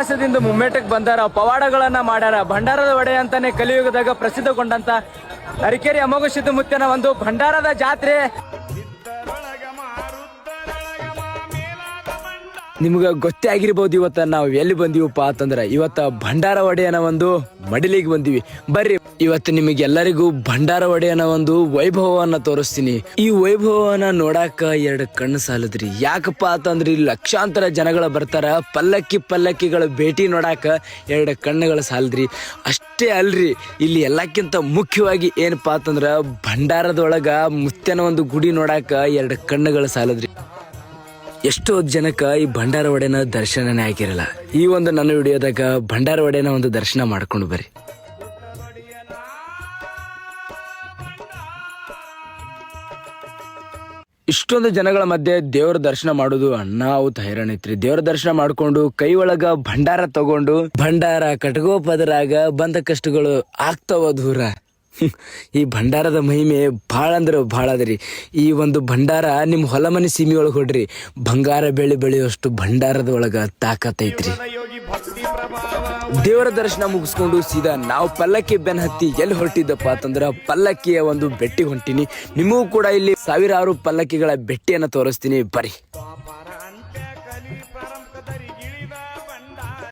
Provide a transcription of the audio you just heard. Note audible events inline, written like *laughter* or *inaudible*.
ಇತಿಹಾಸದಿಂದ ಮುಮ್ಮೇಟಕ್ಕೆ ಬಂದಾರ, ಪವಾಡಗಳನ್ನ ಮಾಡ್ಯಾರ. ಭಂಡಾರದ ಒಡೆ ಅಂತಾನೆ ಕಲಿಯುಗದಾಗ ಪ್ರಸಿದ್ಧಗೊಂಡಂತ ಅರಿಕೆರೆ ಅಮೋಘ ಸಿದ್ಧ ಮುತ್ತನ ಒಂದು ಭಂಡಾರದ ಜಾತ್ರೆ. ನಿಮ್ಗ ಗೊತ್ತೇ ಆಗಿರ್ಬೋದು ಇವತ್ತ ನಾವು ಎಲ್ಲಿ ಬಂದೀವಪ್ಪ ಅಂತಂದ್ರೆ ಇವತ್ತ ಭಂಡಾರ ಒಡೆಯನ ಒಂದು ಮಡಿಲಿಗೆ ಬಂದಿವಿ. ಬರ್ರಿ, ಇವತ್ತು ನಿಮಗೆ ಎಲ್ಲರಿಗೂ ಭಂಡಾರ ಒಡೆಯನ ಒಂದು ವೈಭವವನ್ನ ತೋರಿಸ್ತೀನಿ. ಈ ವೈಭವವನ್ನ ನೋಡಾಕ ಎರಡು ಕಣ್ಣು ಸಾಲದ್ರಿ. ಯಾಕಪ್ಪ ಅಂತಂದ್ರೆ ಲಕ್ಷಾಂತರ ಜನಗಳ ಬರ್ತಾರ, ಪಲ್ಲಕ್ಕಿ ಪಲ್ಲಕ್ಕಿಗಳ ಭೇಟಿ ನೋಡಾಕ ಎರಡು ಕಣ್ಣುಗಳು ಸಾಲದ್ರಿ. ಅಷ್ಟೇ ಅಲ್ರಿ, ಇಲ್ಲಿ ಎಲ್ಲಕ್ಕಿಂತ ಮುಖ್ಯವಾಗಿ ಏನಪ್ಪಾ ಅಂತಂದ್ರ ಭಂಡಾರದೊಳಗ ಮುತ್ಯನ ಒಂದು ಗುಡಿ ನೋಡಾಕ ಎರಡು ಕಣ್ಣುಗಳು ಸಾಲದ್ರಿ. ಎಷ್ಟೋ ಜನಕ್ಕೆ ಈ ಭಂಡಾರ ಒಡೆನ ದರ್ಶನನೇ ಆಗಿರಲ್ಲ. ಈ ಒಂದು ನನ್ನ ವಿಡಿಯೋದಾಗ ಭಂಡಾರ ಒಡೆನ ಒಂದು ದರ್ಶನ ಮಾಡ್ಕೊಂಡು ಬರ್ರಿ. ಇಷ್ಟೊಂದು ಜನಗಳ ಮಧ್ಯೆ ದೇವರ ದರ್ಶನ ಮಾಡೋದು ಅಣ್ಣಾವುತ ಹೈರಾಣ ಐತ್ರಿ ದೇವರ ದರ್ಶನ ಮಾಡ್ಕೊಂಡು ಕೈ ಒಳಗ ಭಂಡಾರ ತಗೊಂಡು ಭಂಡಾರ ಕಟಗೋ ಪದರಾಗ ಬಂದ ಕಷ್ಟಗಳು ಆಗ್ತಾವ ದೂರ. *laughs* ಈ ಭಂಡಾರದ ಮಹಿಮೆ ಭಾಳ ಅಂದ್ರೆ ಭಾಳ ಅದ್ರಿ ಈ ಒಂದು ಭಂಡಾರ ನಿಮ್ಮ ಹೊಲ ಮನೆ ಸೀಮೆ ಒಳಗೆ ಹೊಡ್ರಿ, ಬಂಗಾರ ಬೆಳೆ ಬೆಳೆಯುವಷ್ಟು ಭಂಡಾರದ ಒಳಗೆ ತಾಕತ್ತೈತ್ರಿ ದೇವರ ದರ್ಶನ ಮುಗಿಸ್ಕೊಂಡು ಸೀದಾ ನಾವು ಪಲ್ಲಕ್ಕಿ ಬೆನ್ ಹತ್ತಿ ಎಲ್ಲಿ ಹೊರಟಿದ್ದಪ್ಪ ಅಂತಂದ್ರೆ ಪಲ್ಲಕ್ಕಿಯ ಒಂದು ಬೆಟ್ಟಿ ಹೊಂಟಿನಿ. ನಿಮಗೂ ಕೂಡ ಇಲ್ಲಿ ಸಾವಿರಾರು ಪಲ್ಲಕ್ಕಿಗಳ ಬೆಟ್ಟಿಯನ್ನು ತೋರಿಸ್ತೀನಿ ಬರೀ